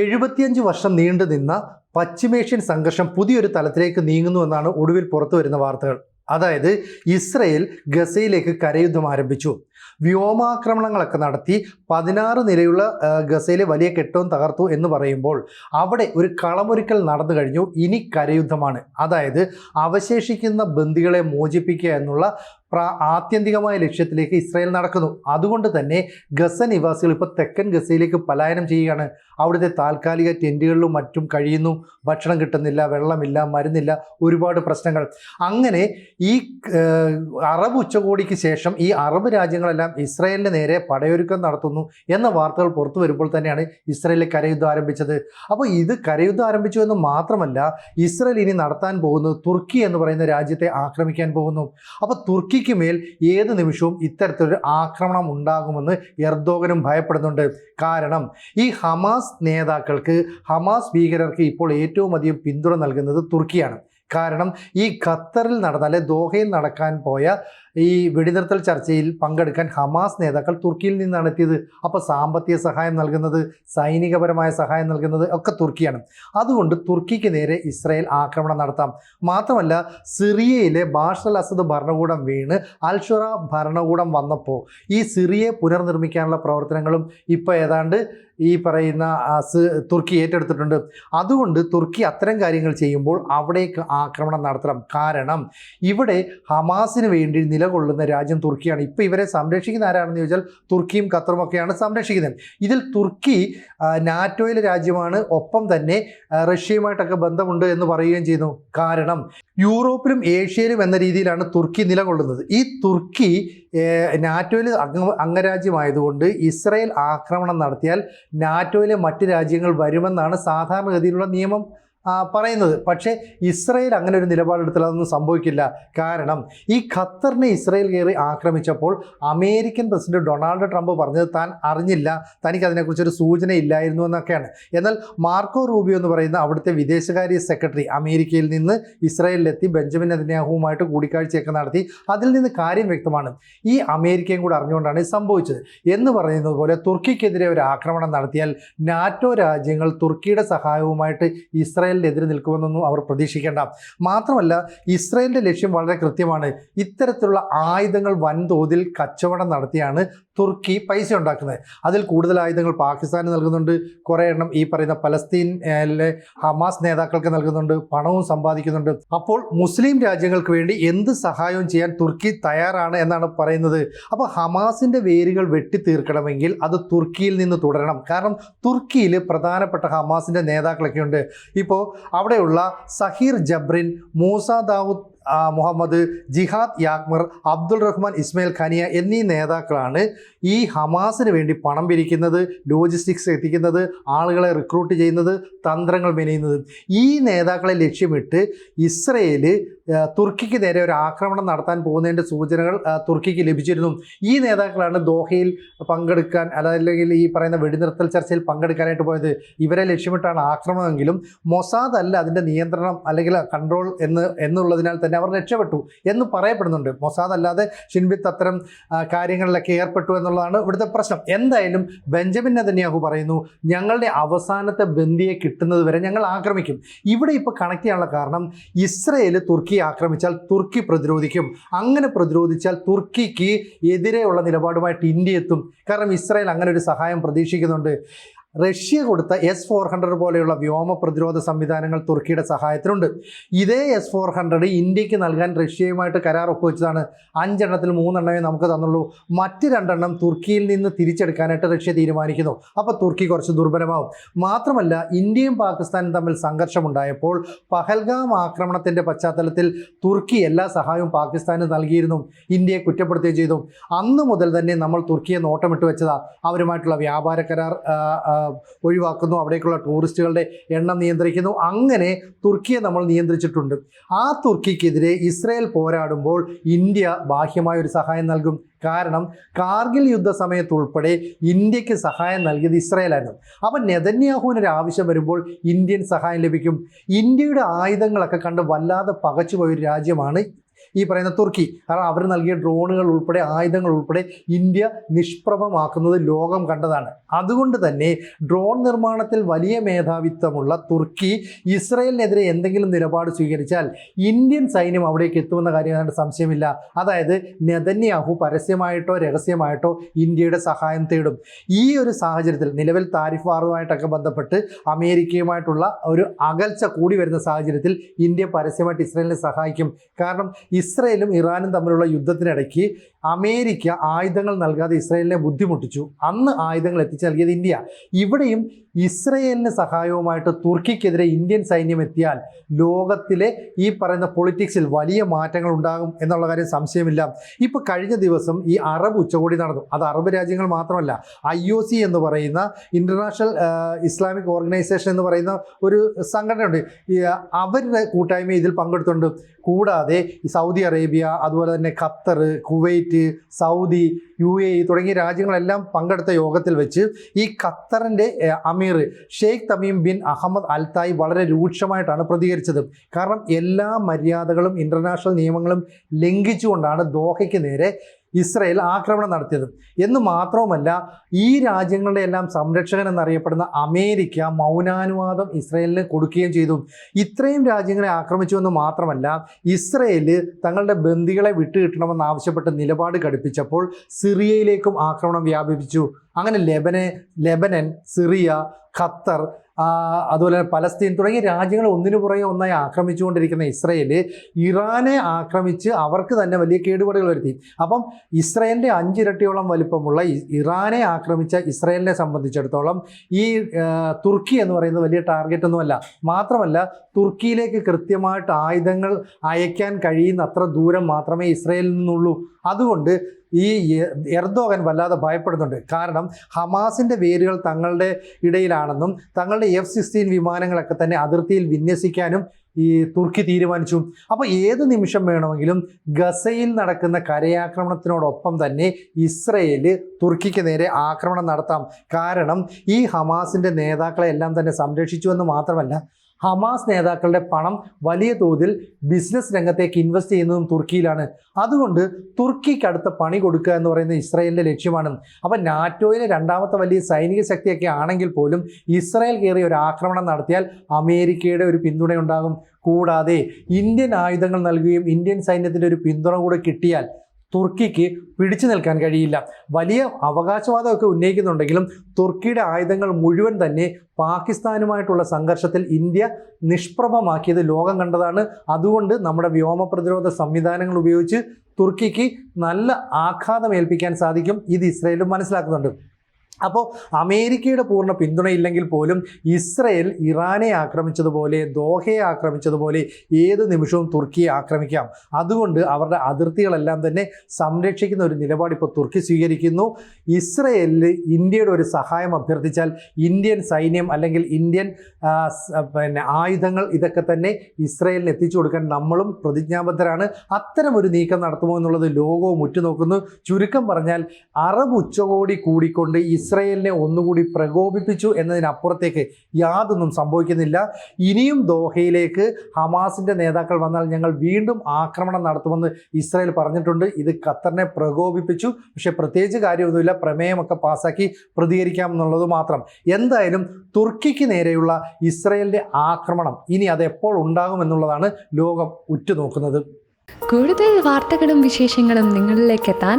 എഴുപത്തിയഞ്ച് വർഷം നീണ്ടു നിന്ന പശ്ചിമേഷ്യൻ സംഘർഷം പുതിയൊരു തലത്തിലേക്ക് നീങ്ങുന്നു എന്നാണ് ഒടുവിൽ പുറത്തു വരുന്ന വാർത്തകൾ. അതായത് ഇസ്രയേൽ ഗസയിലേക്ക് കരയുദ്ധം ആരംഭിച്ചു. വ്യോമാക്രമണങ്ങളൊക്കെ നടത്തി പതിനാറ് നിലയുള്ള ഗസയിലെ വലിയ കെട്ടവും തകർത്തു എന്ന് പറയുമ്പോൾ അവിടെ ഒരു കളമൊരുക്കൽ നടന്നു കഴിഞ്ഞു. ഇനി കരയുദ്ധമാണ്. അതായത് അവശേഷിക്കുന്ന ബന്ദികളെ മോചിപ്പിക്കുക എന്നുള്ള പ്രാ ആത്യന്തികമായ ലക്ഷ്യത്തിലേക്ക് ഇസ്രായേൽ നടക്കുന്നു. അതുകൊണ്ട് തന്നെ ഗസ നിവാസികൾ ഇപ്പോൾ തെക്കൻ ഗസയിലേക്ക് പലായനം ചെയ്യുകയാണ്. അവിടുത്തെ താൽക്കാലിക ടെന്റുകളിലും മറ്റും കഴിയുന്നു. ഭക്ഷണം കിട്ടുന്നില്ല വെള്ളമില്ല മരുന്നില്ല ഒരുപാട് പ്രശ്നങ്ങൾ. അങ്ങനെ ഈ അറബ് ഉച്ചകോടിക്ക് ശേഷം ഈ അറബ് രാജ്യങ്ങളെല്ലാം ഇസ്രയേലിന് നേരെ പടയൊരുക്കം നടത്തുന്നു എന്ന വാർത്തകൾ പുറത്തു വരുമ്പോൾ തന്നെയാണ് ഇസ്രയേലിൽ കരയുദ്ധം ആരംഭിച്ചത്. അപ്പോൾ ഇത് കരയുദ്ധം ആരംഭിച്ചു എന്ന് മാത്രമല്ല ഇസ്രയേൽ ഇനി നടത്താൻ പോകുന്നത് തുർക്കി എന്ന് പറയുന്ന രാജ്യത്തെ ആക്രമിക്കാൻ പോകുന്നു. അപ്പോൾ തുർക്കിക്ക് മേൽ ഏത് നിമിഷവും ഇത്തരത്തിലൊരു ആക്രമണം ഉണ്ടാകുമെന്ന് എർദോഗനും ഭയപ്പെടുന്നുണ്ട്. കാരണം ഈ ഹമാസ് നേതാക്കൾക്ക് ഹമാസ് ഭീകരർക്ക് ഇപ്പോൾ ഏറ്റവും അധികം പിന്തുണ നൽകുന്നത് തുർക്കിയാണ്. കാരണം ഈ ഖത്തറിൽ നടന്ന അല്ലെ ദോഹയിൽ നടക്കാൻ പോയ ഈ വെടിനിർത്തൽ ചർച്ചയിൽ പങ്കെടുക്കാൻ ഹമാസ് നേതാക്കൾ തുർക്കിയിൽ നിന്നാണ് എത്തിയത്. അപ്പോൾ സാമ്പത്തിക സഹായം നൽകുന്നത് സൈനികപരമായ സഹായം നൽകുന്നത് ഒക്കെ തുർക്കിയാണ്. അതുകൊണ്ട് തുർക്കിക്ക് നേരെ ഇസ്രായേൽ ആക്രമണം നടത്താം. മാത്രമല്ല സിറിയയിലെ ബാഷൽ അസദ് ഭരണകൂടം വീണ് അൽഷുറ ഭരണകൂടം വന്നപ്പോൾ ഈ സിറിയയെ പുനർനിർമ്മിക്കാനുള്ള പ്രവർത്തനങ്ങളും ഇപ്പോൾ ഏതാണ്ട് ഈ പറയുന്ന തുർക്കി ഏറ്റെടുത്തിട്ടുണ്ട്. അതുകൊണ്ട് തുർക്കി അത്തരം കാര്യങ്ങൾ ചെയ്യുമ്പോൾ അവിടേക്ക് ആക്രമണം നടത്തണം. കാരണം ഇവിടെ ഹമാസിന് വേണ്ടി നിലകൊള്ളുന്ന രാജ്യം തുർക്കിയാണ്. ഇപ്പോൾ ഇവരെ സംരക്ഷിക്കുന്ന ആരാണെന്ന് ചോദിച്ചാൽ തുർക്കിയും ഖത്തറും ഒക്കെയാണ് സംരക്ഷിക്കുന്നത്. ഇതിൽ തുർക്കി നാറ്റോയിലെ രാജ്യമാണ്. ഒപ്പം തന്നെ റഷ്യയുമായിട്ടൊക്കെ ബന്ധമുണ്ട് എന്ന് പറയുകയും ചെയ്യുന്നു. കാരണം യൂറോപ്പിലും ഏഷ്യയിലും എന്ന രീതിയിലാണ് തുർക്കി നിലകൊള്ളുന്നത്. ഈ തുർക്കി നാറ്റോയിൽ അംഗ അംഗരാജ്യമായതുകൊണ്ട് ഇസ്രയേൽ ആക്രമണം നടത്തിയാൽ നാറ്റോയിലെ മറ്റ് രാജ്യങ്ങൾ വരുമെന്നാണ് സാധാരണഗതിയിലുള്ള നിയമം. പറയുന്നത്. പക്ഷേ ഇസ്രയേൽ അങ്ങനെ ഒരു നിലപാടെടുത്താൽ അതൊന്നും സംഭവിക്കില്ല. കാരണം ഈ ഖത്തറിനെ ഇസ്രയേൽ കയറി ആക്രമിച്ചപ്പോൾ അമേരിക്കൻ പ്രസിഡന്റ് ഡൊണാൾഡ് ട്രംപ് പറഞ്ഞത് താൻ അറിഞ്ഞില്ല. തനിക്ക് അതിനെക്കുറിച്ചൊരു സൂചന ഇല്ലായിരുന്നു എന്നൊക്കെയാണ്. എന്നാൽ മാർക്കോ റൂബിയോ എന്ന് പറയുന്ന അവിടുത്തെ വിദേശകാര്യ സെക്രട്ടറി അമേരിക്കയിൽ നിന്ന് ഇസ്രയേലിലെത്തി ബെഞ്ചമിൻ നെതന്യാഹുവുമായിട്ട് കൂടിക്കാഴ്ചയൊക്കെ നടത്തി. അതിൽ നിന്ന് കാര്യം വ്യക്തമാണ്. ഈ അമേരിക്കയും കൂടെ അറിഞ്ഞുകൊണ്ടാണ് ഇത് സംഭവിച്ചത്. എന്ന് പറയുന്നത് പോലെ തുർക്കിക്കെതിരെ ഒരു ആക്രമണം നടത്തിയാൽ നാറ്റോ രാജ്യങ്ങൾ തുർക്കിയുടെ സഹായവുമായിട്ട് ഇസ്രായേലിനെതിരെ നിൽക്കുമെന്നൊന്നും അവർ പ്രതീക്ഷിക്കേണ്ട. മാത്രമല്ല ഇസ്രായേലിന്റെ ലക്ഷ്യം വളരെ കൃത്യമാണ്. ഇത്തരത്തിലുള്ള ആയുധങ്ങൾ വൻതോതിൽ കച്ചവടം നടത്തിയാണ് തുർക്കി പൈസ ഉണ്ടാക്കുന്നത്. അതിൽ കൂടുതൽ ആയുധങ്ങൾ പാകിസ്ഥാന് നൽകുന്നുണ്ട്. കുറേ എണ്ണം ഈ പറയുന്ന പലസ്തീനിലെ ഹമാസ് നേതാക്കൾക്ക് നൽകുന്നുണ്ട്. പണവും സമ്പാദിക്കുന്നുണ്ട്. അപ്പോൾ മുസ്ലിം രാജ്യങ്ങൾക്ക് വേണ്ടി എന്ത് സഹായവും ചെയ്യാൻ തുർക്കി തയ്യാറാണ് എന്നാണ് പറയുന്നത്. അപ്പോൾ ഹമാസിന്റെ വേരുകൾ വെട്ടിത്തീർക്കണമെങ്കിൽ അത് തുർക്കിയിൽ നിന്ന് തുടരണം. കാരണം തുർക്കിയിൽ പ്രധാനപ്പെട്ട ഹമാസിന്റെ നേതാക്കളൊക്കെ ഉണ്ട് ഇപ്പോൾ അവിടെയുള്ള സഹീർ ജബ്രിൻ മൂസ ദാവൂദ് മുഹമ്മദ് ജിഹാദ് യാക്മർ അബ്ദുൾ റഹ്മാൻ ഇസ്മയിൽ ഖനിയ എന്നീ നേതാക്കളാണ് ഈ ഹമാസിന് വേണ്ടി പണം പിരിക്കുന്നത് ലോജിസ്റ്റിക്സ് എത്തിക്കുന്നത് ആളുകളെ റിക്രൂട്ട് ചെയ്യുന്നത് തന്ത്രങ്ങൾ മെനയുന്നത്. ഈ നേതാക്കളെ ലക്ഷ്യമിട്ട് ഇസ്രയേൽ തുർക്കിക്ക് നേരെ ഒരു ആക്രമണം നടത്താൻ പോകുന്നതിന്റെ സൂചനകൾ തുർക്കിക്ക് ലഭിച്ചിരുന്നു. ഈ നേതാക്കളാണ് ദോഹയിൽ പങ്കെടുക്കാൻ അല്ലെങ്കിൽ ഈ പറയുന്ന വെടിനിർത്തൽ ചർച്ചയിൽ പങ്കെടുക്കാനായിട്ട് പോയത്. ഇവരെ ലക്ഷ്യമിട്ടാണ് ആക്രമണമെങ്കിലും മൊസാദ് അല്ല അതിന്റെ നിയന്ത്രണം അല്ലെങ്കിൽ കൺട്രോൾ എന്ന് എന്നുള്ളതിനാൽ തന്നെ അവർ രക്ഷപ്പെട്ടു എന്ന് പറയപ്പെടുന്നുണ്ട്. മൊസാദ് അല്ലാതെ ഷിൻബിത്ത് അത്തരം കാര്യങ്ങളിലൊക്കെ ഏർപ്പെട്ടു എന്നുള്ളതാണ് ഇവിടുത്തെ പ്രശ്നം. എന്തായാലും ബെഞ്ചമിൻ നെതന്യാഹു പറയുന്നു ഞങ്ങളുടെ അവസാനത്തെ ബന്ദിയെ കിട്ടുന്നത് വരെ ഞങ്ങൾ ആക്രമിക്കും. ഇവിടെ ഇപ്പോൾ കണക്ട് ചെയ്യാനുള്ള കാരണം ഇസ്രയേൽ തുർക്കി ആക്രമിച്ചാൽ തുർക്കി പ്രതിരോധിക്കും. അങ്ങനെ പ്രതിരോധിച്ചാൽ തുർക്കിക്ക് എതിരെയുള്ള നിലപാടുമായിട്ട് ഇന്ത്യ എത്തും. കാരണം ഇസ്രയേൽ അങ്ങനെ ഒരു സഹായം പ്രതീക്ഷിക്കുന്നുണ്ട്. റഷ്യ കൊടുത്ത എസ് ഫോർ ഹൺഡ്രഡ് പോലെയുള്ള വ്യോമ പ്രതിരോധ സംവിധാനങ്ങൾ തുർക്കിയുടെ സഹായത്തിനുണ്ട്. ഇതേ എസ് ഫോർ ഹൺഡ്രഡ് ഇന്ത്യയ്ക്ക് നൽകാൻ റഷ്യയുമായിട്ട് കരാർ ഒപ്പുവെച്ചതാണ്. അഞ്ചെണ്ണത്തിൽ മൂന്നെണ്ണമേ നമുക്ക് തന്നുള്ളൂ. മറ്റ് രണ്ടെണ്ണം തുർക്കിയിൽ നിന്ന് തിരിച്ചെടുക്കാനായിട്ട് റഷ്യ തീരുമാനിക്കുന്നു. അപ്പോൾ തുർക്കി കുറച്ച് ദുർബലമാവും. മാത്രമല്ല ഇന്ത്യയും പാകിസ്ഥാനും തമ്മിൽ സംഘർഷമുണ്ടായപ്പോൾ പഹൽഗാം ആക്രമണത്തിന്റെ പശ്ചാത്തലത്തിൽ തുർക്കി എല്ലാ സഹായവും പാകിസ്ഥാന് നൽകിയിരുന്നു. ഇന്ത്യയെ കുറ്റപ്പെടുത്തുകയും ചെയ്തു. അന്ന് മുതൽ തന്നെ നമ്മൾ തുർക്കിയെ നോട്ടമിട്ട് വെച്ചതാണ് അവരുമായിട്ടുള്ള വ്യാപാര കരാർ ഒഴിവാക്കുന്നു. അവിടേക്കുള്ള ടൂറിസ്റ്റുകളുടെ എണ്ണം നിയന്ത്രിക്കുന്നു. അങ്ങനെ തുർക്കിയെ നമ്മൾ നിയന്ത്രിച്ചിട്ടുണ്ട്. ആ തുർക്കിക്കെതിരെ ഇസ്രായേൽ പോരാടുമ്പോൾ ഇന്ത്യ ബാഹ്യമായ ഒരു സഹായം നൽകും. കാരണം കാർഗിൽ യുദ്ധ സമയത്തുൾപ്പെടെ ഇന്ത്യയ്ക്ക് സഹായം നൽകിയത് ഇസ്രായേലായിരുന്നു. അപ്പം നെതന്യാഹുവിന് ഒരു ആവശ്യം വരുമ്പോൾ ഇന്ത്യൻ സഹായം ലഭിക്കും. ഇന്ത്യയുടെ ആയുധങ്ങളൊക്കെ കണ്ട് വല്ലാതെ പകച്ചുപോയ രാജ്യമാണ് ഈ പറയുന്ന തുർക്കി. കാരണം അവർ നൽകിയ ഡ്രോണുകൾ ഉൾപ്പെടെ ആയുധങ്ങൾ ഉൾപ്പെടെ ഇന്ത്യ നിഷ്പ്രഭമാക്കുന്നത് ലോകം കണ്ടതാണ്. അതുകൊണ്ട് തന്നെ ഡ്രോൺ നിർമ്മാണത്തിൽ വലിയ മേധാവിത്വമുള്ള തുർക്കി ഇസ്രയേലിനെതിരെ എന്തെങ്കിലും നിലപാട് സ്വീകരിച്ചാൽ ഇന്ത്യൻ സൈന്യം അവിടേക്ക് എത്തുമെന്ന കാര്യം സംശയമില്ല. അതായത് നെതന്യാഹു പരസ്യമായിട്ടോ രഹസ്യമായിട്ടോ ഇന്ത്യയുടെ സഹായം തേടും. ഈ ഒരു സാഹചര്യത്തിൽ നിലവിൽ താരിഫ് വാറുമായിട്ടൊക്കെ ബന്ധപ്പെട്ട് അമേരിക്കയുമായിട്ടുള്ള ഒരു അകൽച്ച കൂടി വരുന്ന സാഹചര്യത്തിൽ ഇന്ത്യ പരസ്യമായിട്ട് ഇസ്രയേലിനെ സഹായിക്കും. കാരണം ഇസ്രയേലും ഇറാനും തമ്മിലുള്ള യുദ്ധത്തിനിടയ്ക്ക് അമേരിക്ക ആയുധങ്ങൾ നൽകാതെ ഇസ്രയേലിനെ ബുദ്ധിമുട്ടിച്ചു. അന്ന് ആയുധങ്ങൾ എത്തിച്ചു നൽകിയത് ഇന്ത്യ. ഇവിടെയും ഇസ്രയേലിന് സഹായവുമായിട്ട് തുർക്കിക്കെതിരെ ഇന്ത്യൻ സൈന്യം എത്തിയാൽ ലോകത്തിലെ ഈ പറയുന്ന പൊളിറ്റിക്സിൽ വലിയ മാറ്റങ്ങൾ ഉണ്ടാകും എന്നുള്ള കാര്യം സംശയമില്ല. ഇപ്പോൾ കഴിഞ്ഞ ദിവസം ഈ അറബ് ഉച്ചകോടി നടന്നു. അത് അറബ് രാജ്യങ്ങൾ മാത്രമല്ല ഐ ഒ സി എന്ന് പറയുന്ന ഇന്റർനാഷണൽ ഇസ്ലാമിക് ഓർഗനൈസേഷൻ എന്ന് പറയുന്ന ഒരു സംഘടനയുണ്ട്. അവരുടെ കൂട്ടായ്മ ഇതിൽ പങ്കെടുത്തുണ്ട്. കൂടാതെ സൗദി അറേബ്യ അതുപോലെ തന്നെ Qatar Kuwait Saudi U A തുടങ്ങിയ രാജ്യങ്ങളെല്ലാം പങ്കെടുത്ത യോഗത്തിൽ വെച്ച് ഈ ഖത്തറിന്റെ അമീർ Sheikh Tamim bin Ahmed Al Thani വളരെ രൂക്ഷമായിട്ടാണ് പ്രതികരിച്ചത്. കാരണം എല്ലാ മര്യാദകളും ഇന്റർനാഷണൽ നിയമങ്ങളും ലംഘിച്ചുകൊണ്ടാണ് ദോഹയ്ക്ക് നേരെ ഇസ്രയേൽ ആക്രമണം നടത്തിയത്. എന്ന് മാത്രവുമല്ല ഈ രാജ്യങ്ങളുടെ എല്ലാം സംരക്ഷകൻ എന്നറിയപ്പെടുന്ന അമേരിക്ക മൗനാനുവാദം ഇസ്രയേലിന് കൊടുക്കുകയും ചെയ്തു. ഇത്രയും രാജ്യങ്ങളെ ആക്രമിച്ചു എന്ന് മാത്രമല്ല ഇസ്രയേൽ തങ്ങളുടെ ബന്ദികളെ വിട്ടുകിട്ടണമെന്ന് ആവശ്യപ്പെട്ട് നിലപാട് ഘടിപ്പിച്ചപ്പോൾ സിറിയയിലേക്കും ആക്രമണം വ്യാപിപ്പിച്ചു. അങ്ങനെ ലെബനെ ലെബനൻ സിറിയ ഖത്തർ അതുപോലെ പലസ്തീൻ തുടങ്ങിയ രാജ്യങ്ങൾ ഒന്നിനു പുറകെ ഒന്നായി ആക്രമിച്ചുകൊണ്ടിരിക്കുന്ന ഇസ്രയേൽ ഇറാനെ ആക്രമിച്ച് അവർക്ക് തന്നെ വലിയ കേടുപാടുകൾ വരുത്തി. അപ്പം ഇസ്രയേലിന്റെ അഞ്ചിരട്ടിയോളം വലിപ്പമുള്ള ഇറാനെ ആക്രമിച്ച ഇസ്രയേലിനെ സംബന്ധിച്ചിടത്തോളം ഈ തുർക്കി എന്ന് പറയുന്നത് വലിയ ടാർഗറ്റ് ഒന്നുമല്ല. മാത്രമല്ല തുർക്കിയിലേക്ക് കൃത്യമായിട്ട് ആയുധങ്ങൾ അയക്കാൻ കഴിയുന്ന അത്ര ദൂരം മാത്രമേ ഇസ്രയേലിൽ നിന്നുള്ളൂ. അതുകൊണ്ട് ഈ എർദോഗൻ വല്ലാതെ ഭയപ്പെടുന്നുണ്ട്. കാരണം ഹമാസിന്റെ വേരുകൾ തങ്ങളുടെ ഇടയിലാണെന്നും തങ്ങളുടെ എഫ് സിക്സ്റ്റീൻ വിമാനങ്ങളൊക്കെ തന്നെ അതിർത്തിയിൽ വിന്യസിക്കാനും ഈ തുർക്കി തീരുമാനിച്ചു. അപ്പോൾ ഏത് നിമിഷം വേണമെങ്കിലും ഗസയിൽ നടക്കുന്ന കരയാക്രമണത്തിനോടൊപ്പം തന്നെ ഇസ്രയേൽ തുർക്കിക്ക് നേരെ ആക്രമണം നടത്താം. കാരണം ഈ ഹമാസിന്റെ നേതാക്കളെ എല്ലാം തന്നെ സംരക്ഷിച്ചു എന്ന് മാത്രമല്ല ഹമാസ് നേതാക്കളുടെ പണം വലിയ തോതിൽ ബിസിനസ് രംഗത്തേക്ക് ഇൻവെസ്റ്റ് ചെയ്യുന്നതും തുർക്കിയിലാണ്. അതുകൊണ്ട് തുർക്കിക്ക് അടുത്ത പണി കൊടുക്കുക എന്ന് പറയുന്നത് ഇസ്രായേലിന്റെ ലക്ഷ്യമാണ്. അപ്പം നാറ്റോയിലെ രണ്ടാമത്തെ വലിയ സൈനിക ശക്തിയൊക്കെ ആണെങ്കിൽ പോലും ഇസ്രായേൽ കയറി ഒരു ആക്രമണം നടത്തിയാൽ അമേരിക്കയുടെ ഒരു പിന്തുണയുണ്ടാകും. കൂടാതെ ഇന്ത്യൻ ആയുധങ്ങൾ നൽകുകയും ഇന്ത്യൻ സൈന്യത്തിന്റെ ഒരു പിന്തുണ കൂടെ കിട്ടിയാൽ തുർക്കിക്ക് പിടിച്ചു നിൽക്കാൻ കഴിയില്ല. വലിയ അവകാശവാദമൊക്കെ ഉന്നയിക്കുന്നുണ്ടെങ്കിലും തുർക്കിയുടെ ആയുധങ്ങൾ മുഴുവൻ തന്നെ പാകിസ്ഥാനുമായിട്ടുള്ള സംഘർഷത്തിൽ ഇന്ത്യ നിഷ്പ്രഭമാക്കിയത് ലോകം കണ്ടതാണ്. അതുകൊണ്ട് നമ്മുടെ വ്യോമ പ്രതിരോധ സംവിധാനങ്ങൾ ഉപയോഗിച്ച് തുർക്കിക്ക് നല്ല ആഘാതം ഏൽപ്പിക്കാൻ സാധിക്കും. ഇത് ഇസ്രയേലും മനസ്സിലാക്കുന്നുണ്ട്. അപ്പോൾ അമേരിക്കയുടെ പൂർണ പിന്തുണയില്ലെങ്കിൽ പോലും ഇസ്രയേൽ ഇറാനെ ആക്രമിച്ചതുപോലെ ദോഹയെ ആക്രമിച്ചതുപോലെ ഏത് നിമിഷവും തുർക്കിയെ ആക്രമിക്കാം. അതുകൊണ്ട് അവരുടെ അതിർത്തികളെല്ലാം തന്നെ സംരക്ഷിക്കുന്ന ഒരു നിലപാട് ഇപ്പോൾ തുർക്കി സ്വീകരിക്കുന്നു. ഇസ്രയേലിൽ ഇന്ത്യയുടെ ഒരു സഹായം അഭ്യർത്ഥിച്ചാൽ ഇന്ത്യൻ സൈന്യം അല്ലെങ്കിൽ ഇന്ത്യൻ പിന്നെ ആയുധങ്ങൾ ഇതൊക്കെ തന്നെ ഇസ്രയേലിന് എത്തിച്ചു കൊടുക്കാൻ നമ്മളും പ്രതിജ്ഞാബദ്ധരാണ്. അത്തരം ഒരു നീക്കം നടത്തുമോ എന്നുള്ളത് ലോകവും ഉറ്റുനോക്കുന്നു. ചുരുക്കം പറഞ്ഞാൽ അറബ് ഉച്ചകോടി കൂടിക്കൊണ്ട് ഇസ്രയേലിനെ ഒന്നുകൂടി പ്രകോപിപ്പിച്ചു എന്നതിനപ്പുറത്തേക്ക് യാതൊന്നും സംഭവിക്കുന്നില്ല. ഇനിയും ദോഹയിലേക്ക് ഹമാസിന്റെ നേതാക്കൾ വന്നാൽ ഞങ്ങൾ വീണ്ടും ആക്രമണം നടത്തുമെന്ന് ഇസ്രയേൽ പറഞ്ഞിട്ടുണ്ട്. ഇത് ഖത്തറിനെ പ്രകോപിപ്പിച്ചു. പക്ഷേ പ്രത്യേകിച്ച് കാര്യമൊന്നുമില്ല. പ്രമേയമൊക്കെ പാസ്സാക്കി പ്രതികരിക്കാമെന്നുള്ളത് മാത്രം. എന്തായാലും തുർക്കിക്ക് നേരെയുള്ള ഇസ്രയേലിന്റെ ആക്രമണം ഇനി അത് എപ്പോൾ ഉണ്ടാകുമെന്നുള്ളതാണ് ലോകം ഉറ്റുനോക്കുന്നത്. കൂടുതൽ വാർത്തകളും വിശേഷങ്ങളും നിങ്ങളിലേക്ക് എത്താൻ